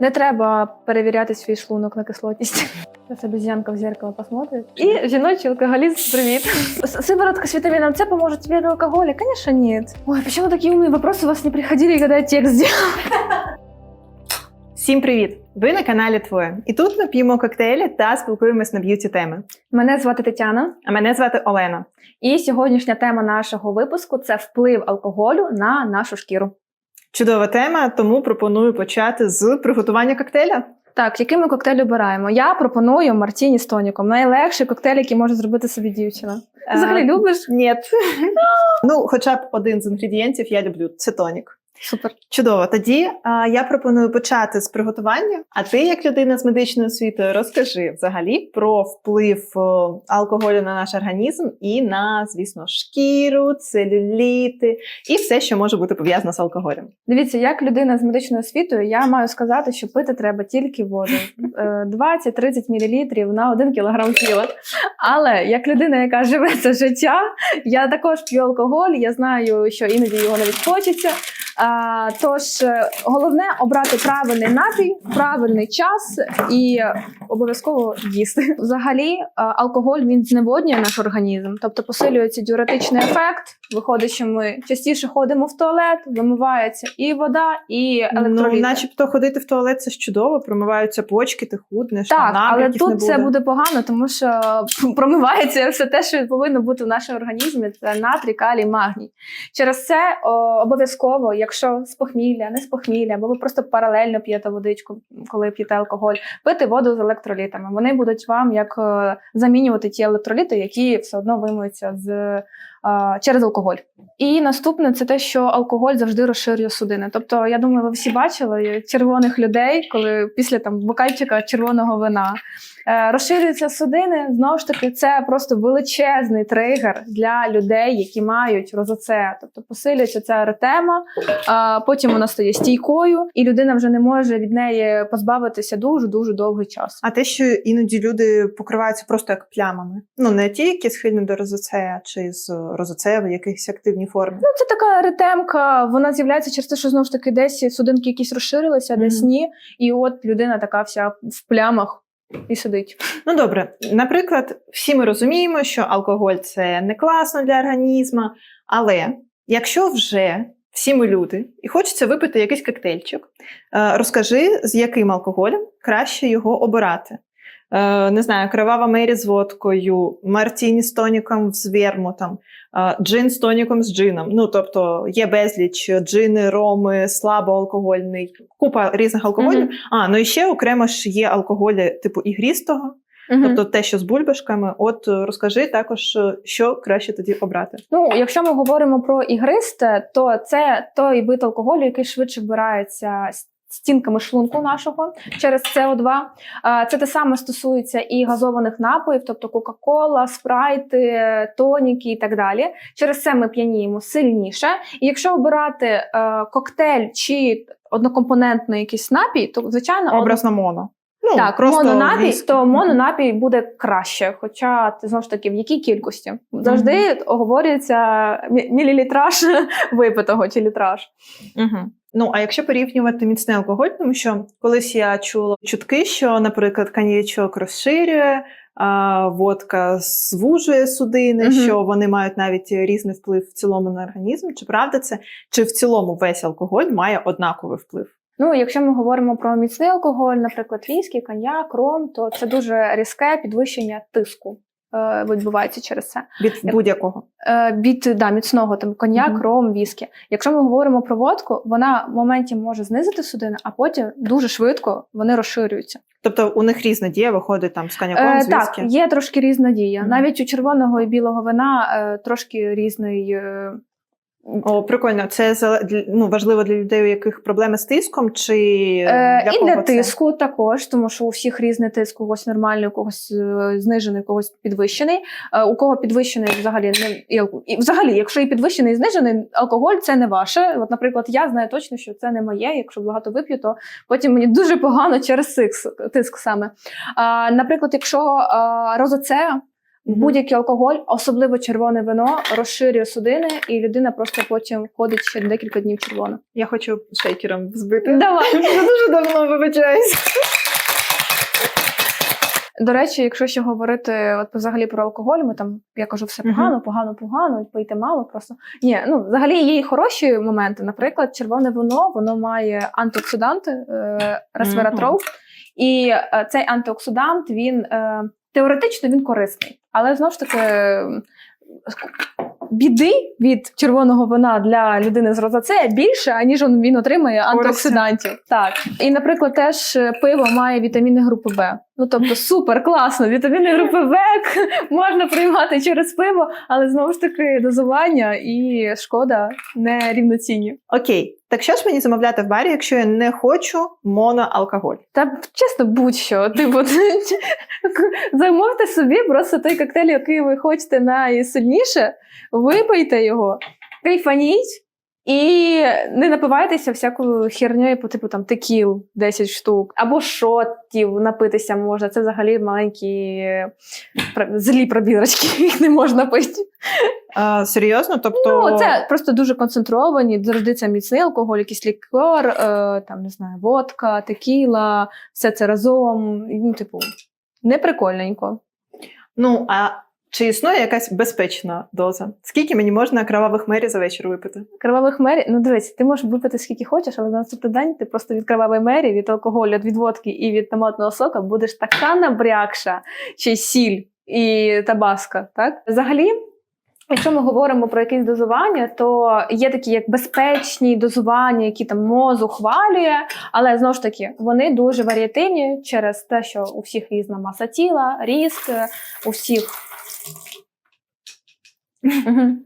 Не треба перевіряти свій шлунок на кислотність. Зараз обезьянка в зеркало посмотрит. І жіночий алкоголізм, привіт. С- Сыворотка с витамином С поможет тебе от алкоголя? Конечно, нет. Ой, почему такие умные вопросы у вас не приходили, когда я текст делала? Всім привіт! Ви на каналі Твоє. І тут ми п'ємо коктейлі та спілкуємось на б'юті теми. Мене звати Тетяна. А мене звати Олена. І сьогоднішня тема нашого випуску це вплив алкоголю на нашу шкіру. Чудова тема, тому пропоную почати з приготування коктейля. Так, який ми коктейль обираємо? Я пропоную Мартіні з тоніком. Найлегший коктейль, який може зробити собі дівчина. Взагалі Е, любиш? Ні. ну, хоча б один з інгредієнтів я люблю це тонік. Супер. Чудово. Тоді а, я пропоную почати з приготування. А ти, як людина з медичною освітою, розкажи взагалі про вплив алкоголю на наш організм і на, звісно, шкіру, целюліти і все, що може бути пов'язано з алкоголем. Дивіться, як людина з медичною освітою, я маю сказати, що пити треба тільки воду. Е, 20-30 мл на 1 кг тіла. Але як людина, яка живе це життя, я також п'ю алкоголь, я знаю, що іноді його навіть хочеться. Тож е, головне обрати правильний напій, правильний час і обов'язково їсти. Взагалі, е, алкоголь він зневоднює наш організм, тобто посилюється діуретичний ефект. Виходить, що ми частіше ходимо в туалет, вимивається і вода, і електроліти. Ну, начебто ходити в туалет це ж чудово, промиваються почки, ти худнеш, Так, там але набряків не тут це буде. буде погано, тому що промивається все те, що повинно бути в нашому організмі. Це натрій, калій, магній. Через це обов'язково, якщо з похмілля, не з похмілля, або ви просто паралельно п'єте водичку, коли п'єте алкоголь, пити воду з електролітами. Вони будуть вам як е, замінювати ті електроліти, які все одно вимуються з. Через алкоголь. І наступне це те, що алкоголь завжди розширює судини. Тобто, я думаю, ви всі бачили червоних людей, коли після там бокальчика червоного вина е, розширюються судини. Знову ж таки, це просто величезний тригер для людей, які мають розоце. Тобто посилюється ця еретема, а потім вона стає стійкою, і людина вже не може від неї позбавитися дуже дуже довгий час. А те, що іноді люди покриваються просто як плямами. Ну не ті, які схильні до розоцея, чи з розоцея в якихось активній формі. Ну, це така ретемка, вона з'являється через те, що знову ж таки десь судинки якісь розширилися, десь ні. І от людина така вся в плямах і сидить. Ну добре, наприклад, всі ми розуміємо, що алкоголь це не класно для організму, але якщо вже всі ми люди і хочеться випити якийсь коктейльчик, е, розкажи, з яким алкоголем краще його обирати. Е, Не знаю, кривава мері з водкою, мартіні з тоніком з вермутом, е, джин з тоніком з джином. Ну тобто є безліч джини, роми, слабоалкогольний, купа різних алкоголів. Мгм. А, ну і ще окремо ж є алкоголі типу ігрістого, тобто те, що з бульбашками. От е, розкажи також, що краще тоді обрати. Ну, якщо ми говоримо про ігристе, то це той вид алкоголю, який швидше вбирається стінками шлунку нашого через СО2. Це те саме стосується і газованих напоїв, тобто Кока-Кола, спрайти, тоніки і так далі. Через це ми п'яніємо сильніше. І якщо обирати е, коктейль чи однокомпонентний якийсь напій, то звичайно Образно моно. Ну, так, просто мононапій, то мононапій буде краще. Хоча знову ж таки в якій кількості завжди оговорюється мілілітраж випитого чи літраж. Угу. Ну, а якщо порівнювати міцний алкоголь, тому що колись я чула чутки, що, наприклад, коньячок розширює, а водка звужує судини, Мгм. що вони мають навіть різний вплив в цілому на організм. Чи правда це? Чи в цілому весь алкоголь має однаковий вплив? Ну, якщо ми говоримо про міцний алкоголь, наприклад, віскі, коньяк, ром, то це дуже різке підвищення тиску. Е, Відбувається через це. Від будь-якого. Е, від да, міцного там коньяк, Мгм. ром, віскі. Якщо ми говоримо про водку, вона в моменті може знизити судини, а потім дуже швидко вони розширюються. Тобто у них різна дія виходить там з коньяком, Е, з так, є трошки різна дія. Мгм. Навіть у червоного і білого вина е, трошки різний. Е, О, прикольно. Це ну, важливо для людей, у яких проблеми з тиском, чи е, для і для це? тиску також, тому що у всіх різний тиск, у когось нормальний, у когось е, знижений, у когось підвищений. Е, у кого підвищений взагалі не і, взагалі, якщо і підвищений і знижений, алкоголь це не ваше. От, наприклад, я знаю точно, що це не моє. Якщо багато вип'ю, то потім мені дуже погано через тиск, тиск саме. А, наприклад, якщо а, розоцеа, Мгм. Будь-який алкоголь, особливо червоне вино, розширює судини, і людина просто потім ходить ще декілька днів червона. Я хочу шейкером збити. Давай. Вже дуже давно вибачаюсь. До речі, якщо ще говорити от взагалі про алкоголь, ми там я кажу, все погано, погано, погано, пийте мало просто. Ні, ну взагалі є і хороші моменти. Наприклад, червоне вино воно має антиоксиданти, е, resveratrol, і е, цей антиоксидант він е, теоретично він корисний, але знову ж таки. Біди від червоного вина для людини з розацея більше, аніж він отримує отримає антиоксидантів. Так. І, наприклад, теж пиво має вітаміни групи Б. Ну тобто супер, класно. Вітаміни групи В можна приймати через пиво, але знову ж таки дозування і шкода не рівноцінні. Окей, так що ж мені замовляти в барі, якщо я не хочу моноалкоголь? Та чесно, будь-що. Типу, замовте собі просто той коктейль, який ви хочете найсильніше, випийте його, кайфаніть. І не напивайтеся всякою херньою по типу там текіл 10 штук, або шотів напитися можна. Це взагалі маленькі злі пробірочки, їх не можна пити. А, серйозно? Тобто, Ну, це просто дуже концентровані, завжди це міцний алкоголь, якийсь лікер, е, там не знаю, водка, текіла, все це разом. Ну, типу, не прикольненько. ну а чи існує якась безпечна доза? Скільки мені можна кровавих мері за вечір випити? Кривавих мері, ну дивись, ти можеш випити скільки хочеш, але на наступний день ти просто від кривавої мері, від алкоголю, від водки і від томатного сока будеш така набрякша, й сіль і табаска. Так? Взагалі. Якщо ми говоримо про якесь дозування, то є такі як безпечні дозування, які там мозок ухвалює, але знову ж таки вони дуже варіативні через те, що у всіх різна маса тіла, ріст, у всіх Мгм.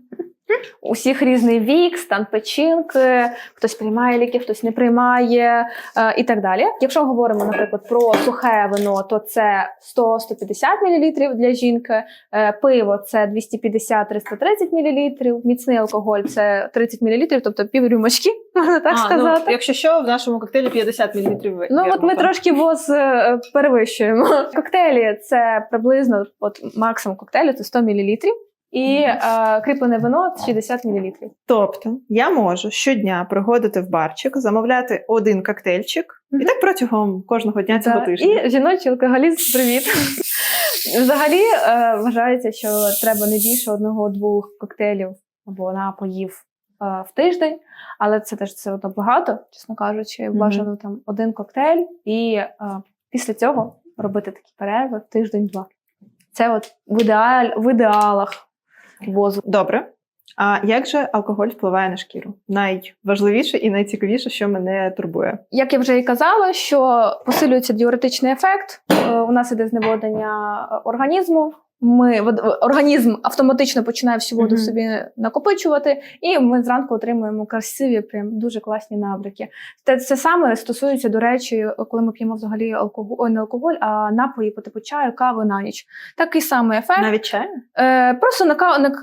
У всіх різний вік, стан печінки, хтось приймає ліки, хтось не приймає е, і так далі. Якщо ми говоримо, наприклад, про сухе вино, то це 100-150 мл для жінки, е, пиво це 250-330 мл, міцний алкоголь це 30 мл, тобто пів рюмочки, можна так сказати. Ну, якщо що, в нашому коктейлі 50 мл. Ну от ми трошки воз е, перевищуємо. Коктейлі це приблизно, от максимум коктейлю це 100 мл. І е, кріплене вино 60 мл. Тобто я можу щодня приходити в барчик, замовляти один коктейльчик, і так протягом кожного дня цього Да. тижня. І жіночий алкоголізм, привіт. Взагалі е, вважається, що треба не більше одного-двох коктейлів або напоїв в тиждень, але це теж все одно багато, чесно кажучи, бажано там один коктейль, і е, після цього робити такі перерви тиждень-два. Це от в, ідеаль, в ідеалах возу. Добре. А як же алкоголь впливає на шкіру? Найважливіше і найцікавіше, що мене турбує. Як я вже і казала, що посилюється діуретичний ефект, е, у нас іде зневоднення е, організму. Ми організм автоматично починає всю воду Мгм. собі накопичувати, і ми зранку отримуємо красиві, прям дуже класні набряки. Те це саме стосується, до речі, коли ми п'ємо взагалі алкоголь, ой, не алкоголь, а напої по типу чаю, кави на ніч. Такий самий ефект. Навіть чай? Е, просто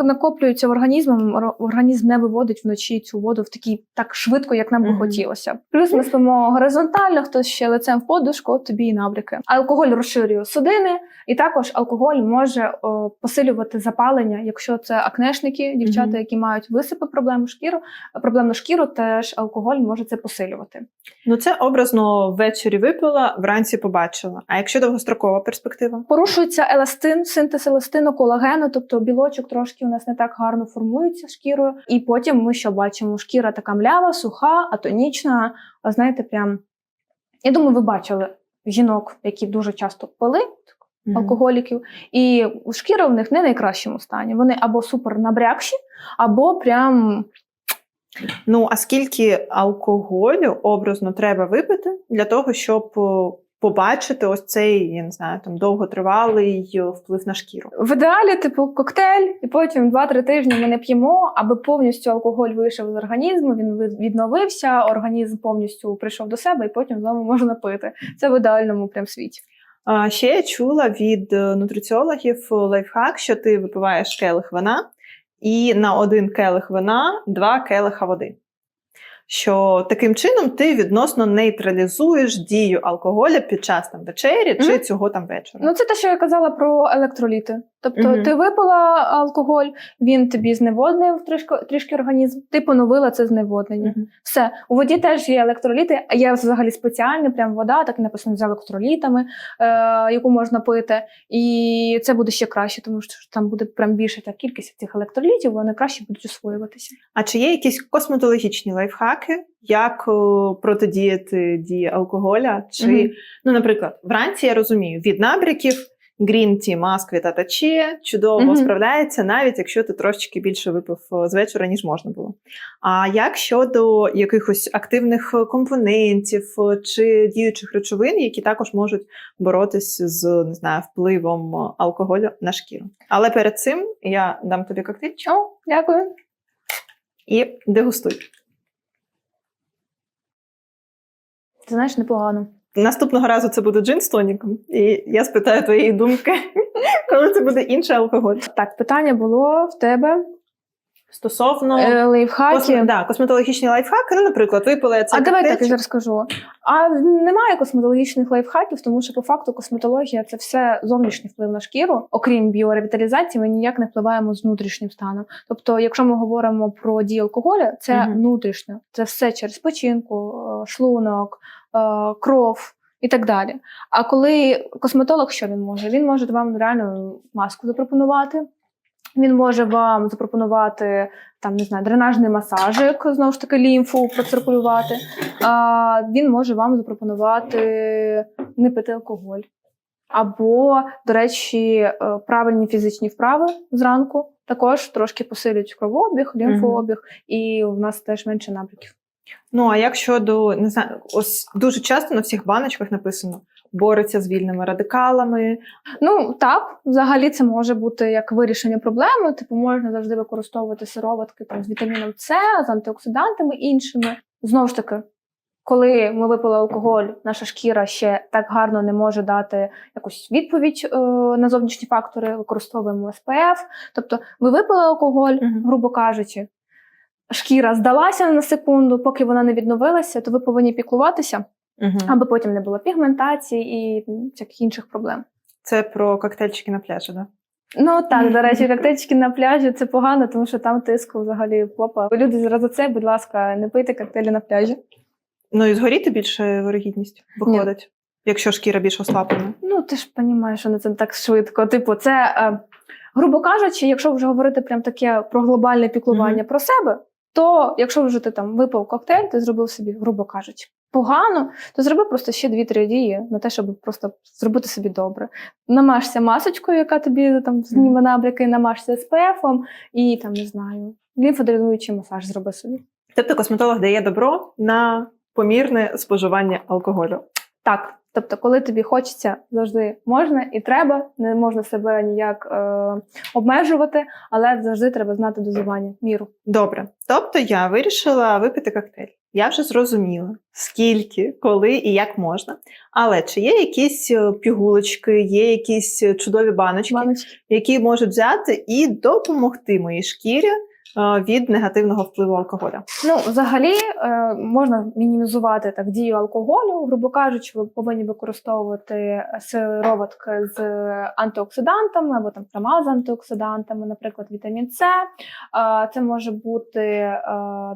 накоплюється організмом, організм не виводить вночі цю воду в такий так швидко, як нам би Мгм. хотілося. Плюс ми спимо горизонтально, хтось ще лицем в подушку, от тобі і набряки. Алкоголь розширює судини, і також алкоголь може о, посилювати запалення, якщо це акнешники, дівчата, Мгм. які мають висипи, проблему шкіру, проблемну шкіру, теж алкоголь може це посилювати. Ну це образно ввечері випила, вранці побачила. А якщо довгострокова перспектива? Порушується еластин, синтез еластину, колагену, тобто білочок трошки у нас не так гарно формується шкірою. І потім ми що бачимо? Шкіра така млява, суха, атонічна. Знаєте, прям я думаю, ви бачили жінок, які дуже часто пили алкоголіків, і шкіра в них не в найкращому стані. Вони або супер набрякші, або прям Ну а скільки алкоголю образно треба випити для того, щоб побачити ось цей, я не знаю, там довготривалий е, вплив на шкіру? В ідеалі, типу, коктейль, і потім 2-3 тижні ми не п'ємо, аби повністю алкоголь вийшов з організму, він відновився, організм повністю прийшов до себе, і потім знову можна пити. Це в ідеальному прям світі. Ще я чула від е, нутриціологів лайфхак, що ти випиваєш келих вина, і на один келих вина два келиха води. Що таким чином ти відносно нейтралізуєш дію алкоголя під час там вечері чи Мгм. цього там вечора. Ну, це те, що я казала про електроліти. Тобто Мгм. ти випила алкоголь, він тобі зневоднив трішки, трішки організм, ти поновила це зневоднення. Все, у воді теж є електроліти, а є взагалі спеціальна прям вода, так і написано з електролітами, е, яку можна пити. І це буде ще краще, тому що там буде прям більша та кількість цих електролітів, вони краще будуть освоюватися. А чи є якісь косметологічні лайфхаки, як о, протидіяти дії алкоголя? Чи, Мгм. ну, наприклад, вранці я розумію, від набряків Green Tea, масквіта та чія чудово Мгм. справляється, навіть якщо ти трошечки більше випив з вечора, ніж можна було. А як щодо якихось активних е, компонентів чи діючих речовин, які також можуть боротися з не знаю, впливом алкоголю на шкіру? Але перед цим я дам тобі коктейль дякую. і дегустуй. Ти знаєш, непогано. Наступного разу це буде джин з тоніком, і я спитаю твоєї думки, коли це буде інший алкоголь. Так, питання було в тебе Стосовно е, лайфхаки. косме, да, косметологічні лайфхаки, ну, наприклад, випила цей А давай так я зараз скажу. А немає косметологічних лайфхаків, тому що по факту косметологія це все зовнішній вплив на шкіру. Окрім біоревіталізації, ми ніяк не впливаємо з внутрішнім станом. Тобто, якщо ми говоримо про дію алкоголя, це Мгм. внутрішньо, це все через печінку, е, шлунок, кров. І так далі. А коли косметолог, що він може? Він може вам реально маску запропонувати. Він може вам запропонувати там не знаю, дренажний масажик, знову ж таки, лімфу проциркулювати. А, він може вам запропонувати не пити алкоголь. Або, до речі, е, правильні фізичні вправи зранку також трошки посилюють кровообіг, лімфообіг, і в нас теж менше набряків. Ну а як щодо не знаю, ось дуже часто на всіх баночках написано бореться з вільними радикалами. Ну так, взагалі це може бути як вирішення проблеми. Типу можна завжди використовувати сироватки там з вітаміном С, з антиоксидантами іншими. Знову ж таки, коли ми випили алкоголь, наша шкіра ще так гарно не може дати якусь відповідь е, на зовнішні фактори, використовуємо СПФ. Тобто, ви випили алкоголь, грубо кажучи, шкіра здалася на секунду, поки вона не відновилася, то ви повинні піклуватися, Угу. аби потім не було пігментації і всяких інших проблем. Це про коктейльчики на пляжі, да? Ну так, до речі, коктейльчики на пляжі це погано, тому що там тиску взагалі попа. Люди зразу це, будь ласка, не пийте коктейлі на пляжі. Ну і згоріти більше вирогідність виходить, якщо шкіра більш ослаблена. Ну ти ж розумієш, що не це так швидко. Типу, це, е, грубо кажучи, якщо вже говорити прям таке про глобальне піклування Мгм. про себе, то якщо вже ти там випив коктейль, ти зробив собі, грубо кажучи, погано, то зроби просто ще 2-3 дії на те, щоб просто зробити собі добре. Намажся масочкою, яка тобі там зніме набряки, намажся СПФом і там не знаю, лімфодренуючий масаж зроби собі. Тобто косметолог дає добро на помірне споживання алкоголю. Так, тобто, коли тобі хочеться, завжди можна і треба, не можна себе ніяк е, обмежувати, але завжди треба знати дозування, міру. Добре. Тобто я вирішила випити коктейль. Я вже зрозуміла, скільки, коли і як можна. Але чи є якісь е, пігулочки, є якісь е, чудові баночки, Баночки. які можуть взяти і допомогти моїй шкірі від негативного впливу алкоголя? Ну, взагалі е, можна мінімізувати так дію алкоголю. Грубо кажучи, ви повинні використовувати сироватки з антиоксидантами або там пряма з антиоксидантами, наприклад, вітамін С. Е, це може бути е,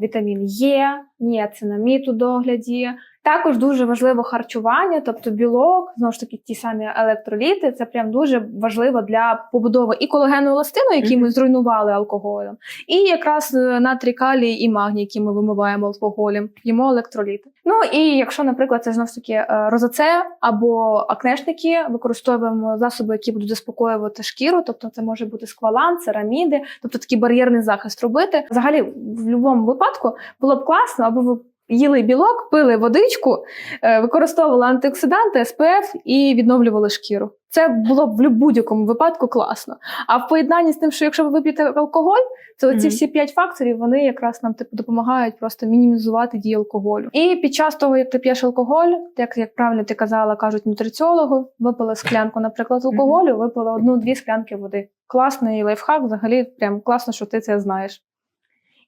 вітамін Е, ніацинамід у догляді. Також дуже важливо харчування, тобто білок, знову ж таки, ті самі електроліти. Це прям дуже важливо для побудови і колагену еластину, який ми зруйнували алкоголем, і якраз е, натрій калій і магній, які ми вимиваємо алкоголем, п'ємо електроліти. Ну і якщо, наприклад, це знову ж таки е, розоце або акнешники, використовуємо засоби, які будуть заспокоювати шкіру, тобто це може бути сквалан, цераміди, тобто такий бар'єрний захист робити. Взагалі, в будь-якому випадку було б класно, аби ви. Їли білок, пили водичку, е, використовували антиоксиданти, СПФ і відновлювали шкіру. Це було б в будь-якому випадку класно. А в поєднанні з тим, що якщо ви вип'єте алкоголь, то ці всі п'ять факторів вони якраз нам типу допомагають просто мінімізувати дію алкоголю. І під час того, як ти п'єш алкоголь, як, як правильно ти казала, кажуть нутриціологи, випили склянку, наприклад, алкоголю, випили одну-дві склянки води. Класний лайфхак, взагалі, прям класно, що ти це знаєш.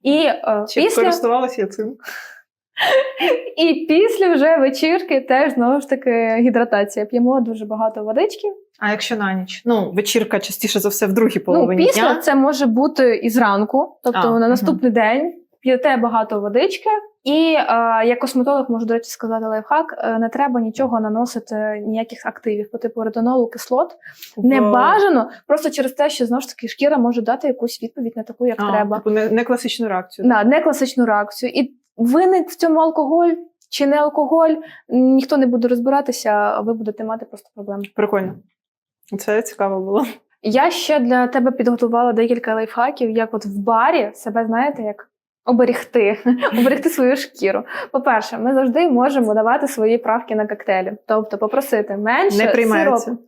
І е, Чи після користувалася я цим? І після вже вечірки теж знову ж таки гідратація. П'ємо дуже багато водички. А якщо на ніч? Ну, вечірка частіше за все в другій Ну, половині після дня. це може бути і зранку, тобто А, на мгм. наступний день п'єте багато водички. І е, як косметолог можу, до речі, сказати лайфхак, е, не треба нічого наносити, ніяких активів по типу ретинолу, кислот. Не бажано, просто через те, що знову ж таки шкіра може дати якусь відповідь на таку, як А, треба. Типу не, не класичну реакцію. На не класичну реакцію. І виник в цьому алкоголь чи не алкоголь, ніхто не буде розбиратися, а ви будете мати просто проблеми. Прикольно. Це цікаво було. Я ще для тебе підготувала декілька лайфхаків, як от в барі себе знаєте, як оберегти, оберегти свою шкіру. По-перше, ми завжди можемо давати свої правки на коктейлі, тобто попросити менше Не приймаються. сиропу.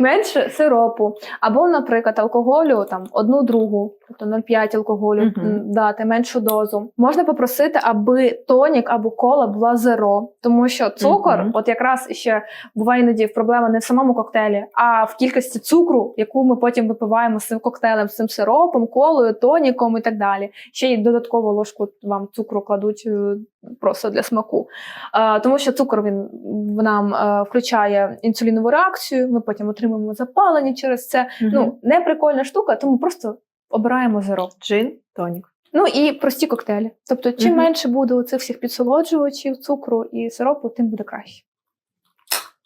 Менше сиропу, або, наприклад, алкоголю там одну другу, тобто 0,5 алкоголю м, дати меншу дозу. Можна попросити, аби тонік або кола була зеро, тому що цукор, Мгм. от якраз ще буває іноді проблема не в самому коктейлі, а в кількості цукру, яку ми потім випиваємо з цим коктейлем, з цим сиропом, колою, тоніком і так далі. Ще й додаткову ложку вам цукру кладуть е, просто для смаку. Е, тому що цукор він в нам е, включає інсулінову реакцію. Ми потім отримуємо запалення через це. Ну не прикольна штука, тому просто обираємо зеро. Джин, тонік. Ну і прості коктейлі. Тобто, чим Мгм. менше буде оцих всіх підсолоджувачів, цукру і сиропу, тим буде краще.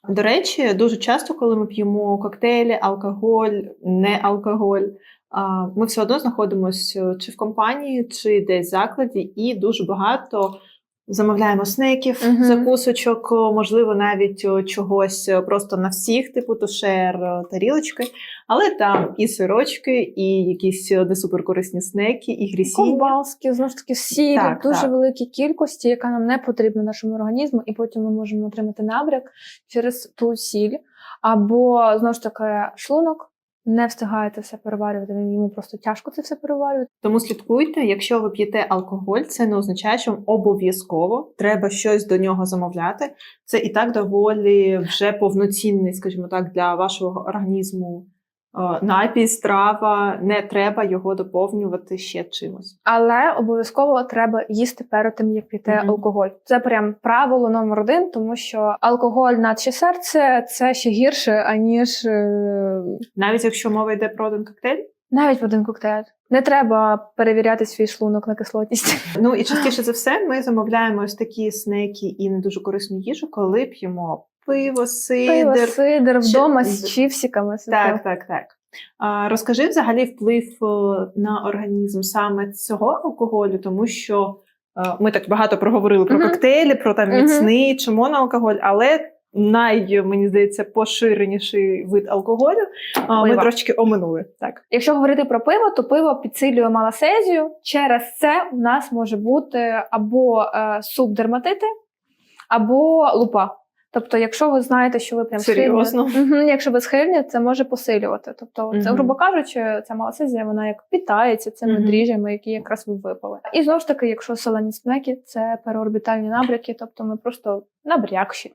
До речі, дуже часто, коли ми п'ємо коктейлі, алкоголь, не алкоголь, ми все одно знаходимося чи в компанії, чи десь в закладі, і дуже багато замовляємо снеків, Мгм. закусочок, можливо, навіть чогось просто на всіх, типу тушер, тарілочки. Але там і сирочки, і якісь не суперкорисні снеки, і грісіння. Ковбаски, знову ж таки, сіль Так, дуже так. великій кількості, яка нам не потрібна нашому організму, і потім ми можемо отримати набряк через ту сіль. Або знову ж таки шлунок не встигаєте все переварювати. Йому просто тяжко це все переварювати. Тому слідкуйте, якщо ви п'єте алкоголь, це не означає, що вам обов'язково треба щось до нього замовляти. Це і так доволі вже повноцінний, скажімо так, для вашого організму напій, страва. Не треба його доповнювати ще чимось. Але обов'язково треба їсти перед тим, як піти Мгм. алкоголь. Це прям правило номер один, тому що алкоголь на серце це ще гірше, аніж е, Навіть якщо мова йде про один коктейль. навіть в один коктейль. Не треба перевіряти свій шлунок на кислотність. Ну і частіше за все ми замовляємо ось такі снеки і не дуже корисну їжу, коли п'ємо пиво, сидр, Пиво, сидр вдома з чіпсиками. Так, так, так. А, розкажи взагалі вплив е, на організм саме цього алкоголю, тому що е, ми так багато проговорили про Мгм. коктейлі, про там міцний чи моноалкоголь, але най, мені здається, поширеніший вид алкоголю а, ми Пива. трошки оминули. Так. Якщо говорити про пиво, то пиво підсилює малосезію. Через це у нас може бути або е, субдерматити, або лупа. Тобто, якщо ви знаєте, що ви прям Серйозно? схильні, якщо ви схильні, це може посилювати. Тобто, це, грубо кажучи, ця малосезія, вона як питається цими дріжджами, які якраз ви випали. І знову ж таки, якщо солені смеки, це переорбітальні набряки, тобто ми просто набрякші.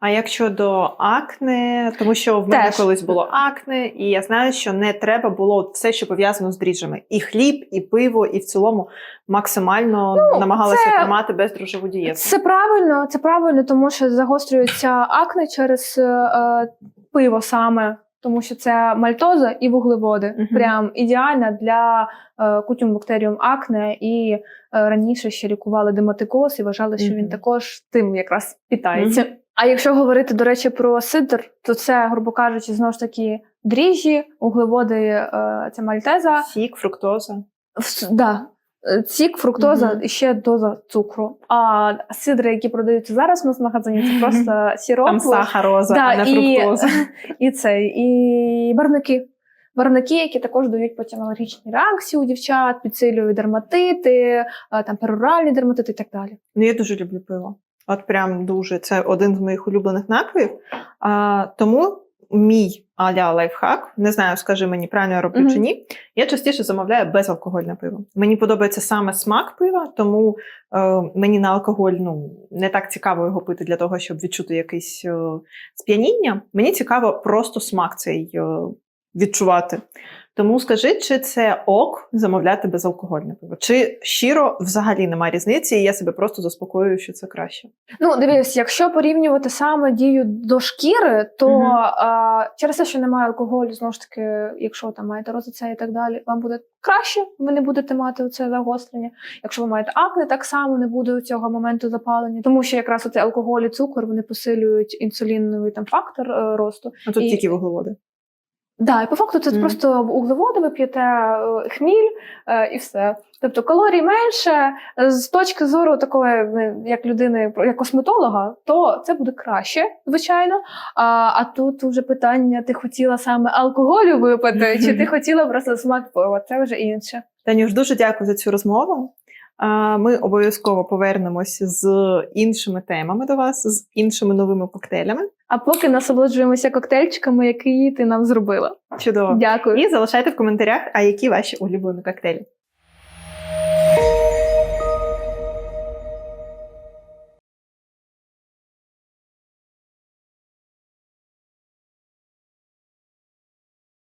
А як щодо акне, тому що в мене Теж. колись було акне, і я знаю, що не треба було все, що пов'язано з дріжджами. І хліб, і пиво, і в цілому максимально Ну, намагалася це- тримати бездрожжеву дієту. Це правильно, це правильно, тому що загострюється акне через е, е, пиво саме, тому що це мальтоза і вуглеводи. Мгм. Прям ідеальна для е, кутюм бактеріум акне. І е, раніше ще лікували дематикоз і вважали, що він Мгм. також тим якраз питається. А якщо говорити, до речі, про сидр, то це, грубо кажучи, знову ж таки дріжджі, углеводи, е, це мальтеза. Сік, фруктоза. Да. Е, Цік, фруктоза і ще доза цукру. А сидри, які продаються зараз у нас в магазині, це просто сіроп. Там сахароза, Да, а не і, фруктоза. і це, і барвники. Барвники, які також дають потім алергічні реакції у дівчат, підсилюють дерматити, е, там пероральні дерматити і так далі. Ну, я дуже люблю пиво. От прям дуже. Це один з моїх улюблених напоїв. А, тому мій аля лайфхак, не знаю, скажи мені, правильно я роблю Мгм. чи ні. Я частіше замовляю безалкогольне пиво. Мені подобається саме смак пива, тому е, мені на алкоголь ну, не так цікаво його пити для того, щоб відчути якесь е, сп'яніння. Мені цікаво просто смак цей е, відчувати. Тому скажи, чи це ок замовляти безалкогольне пиво? Чи щиро взагалі немає різниці, і я себе просто заспокоюю, що це краще? Ну, дивись, якщо порівнювати саме дію до шкіри, то Мгм. а, через те, що немає алкоголю, знову ж таки, якщо там маєте розоце і так далі, вам буде краще, ви не будете мати це загострення. Якщо ви маєте акне, так само не буде цього моменту запалення, тому що якраз оцей алкоголь і цукор вони посилюють інсуліновий там фактор е, росту. А тут І- тільки вуглеводи. Да, і по факту це Мгм. просто углеводи, ви п'єте е, хміль е, і все. Тобто калорій менше Е, з точки зору такої, е, як людини, як косметолога, то це буде краще, звичайно. А, а тут вже питання: ти хотіла саме алкоголю випити, чи ти хотіла просто смак пива? Це вже інше. Танюш, дуже дякую за цю розмову. Ми обов'язково повернемося з іншими темами до вас, з іншими новими коктейлями. А поки насолоджуємося коктейльчиками, які ти нам зробила. Чудово. Дякую. І залишайте в коментарях, а які ваші улюблені коктейлі.